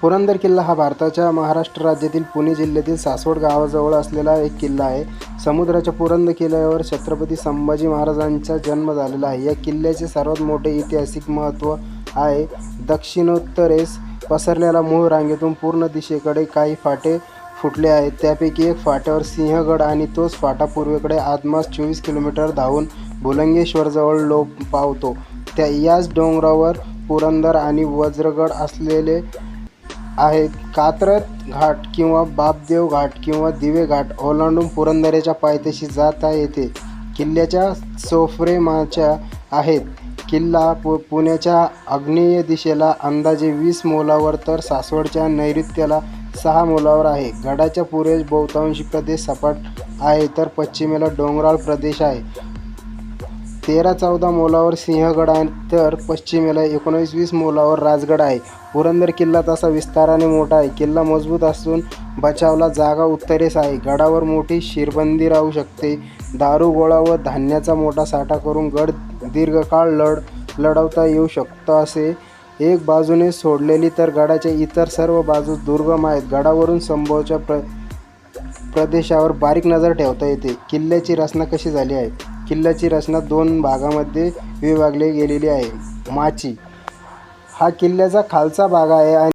पुरंदर किल्ला हा भारताच्या महाराष्ट्र राज्यातील पुणे जिल्ह्यातील सासवड गावाजवळ असलेला एक किल्ला आहे. समुद्राच्या पुरंदर किल्ल्यावर छत्रपती संभाजी महाराजांचा जन्म झालेला आहे. या किल्ल्याचे सर्वात मोठे ऐतिहासिक महत्त्व आहे. दक्षिणोत्तरेस पसरलेल्या मूळ रांगेतून पूर्ण दिशेकडे काही फाटे फुटले आहेत. त्यापैकी एक फाट्यावर सिंहगड आणि तोच फाटा पूर्वेकडे आदमास चोवीस किलोमीटर धावून भुलंगेश्वरजवळ लोप पावतो. त्या याच डोंगरावर पुरंदर आणि वज्रगड असलेले आहेत. कात्रत घाट किंवा बापदेव घाट किंवा दिवे घाट ओलांडून पुरंदरेच्या पायथ्याशी जाता येते. किल्ल्याच्या सोफ्रेमाच्या आहेत. किल्ला पु पुण्याच्या आग्नेय दिशेला अंदाजे वीस मोलावर तर सासवडच्या नैऋत्याला सहा मोलावर आहे. गडाच्या पूर्वेस बहुतांशी प्रदेश सपाट आहे तर पश्चिमेला डोंगराळ प्रदेश आहे. तेरा चौदा मोलावर सिंहगड आहे तर पश्चिमेला एकोणीस वीस मोलावर राजगड आहे. पुरंदर किल्ला तसा विस्ताराने मोठा आहे. किल्ला मजबूत असून बचावला जागा उत्तरेस आहे. गडावर मोठी शिरबंदी राहू शकते. दारू गोळा व धान्याचा मोठा साठा करून गड दीर्घकाळ लढ लढवता येऊ शकतो असे एक बाजूने सोडलेली तर गडाच्या इतर सर्व बाजूस दुर्गम आहेत. गडावरून संभवच्या प्र प्रदेशावर बारीक नजर ठेवता येते. किल्ल्याची रचना कशी झाली आहे? किल्ल्याची रचना दोन भागामध्ये विभागली गेलेली आहे. माची हा किल्ल्याचा खालचा भाग आहे आणि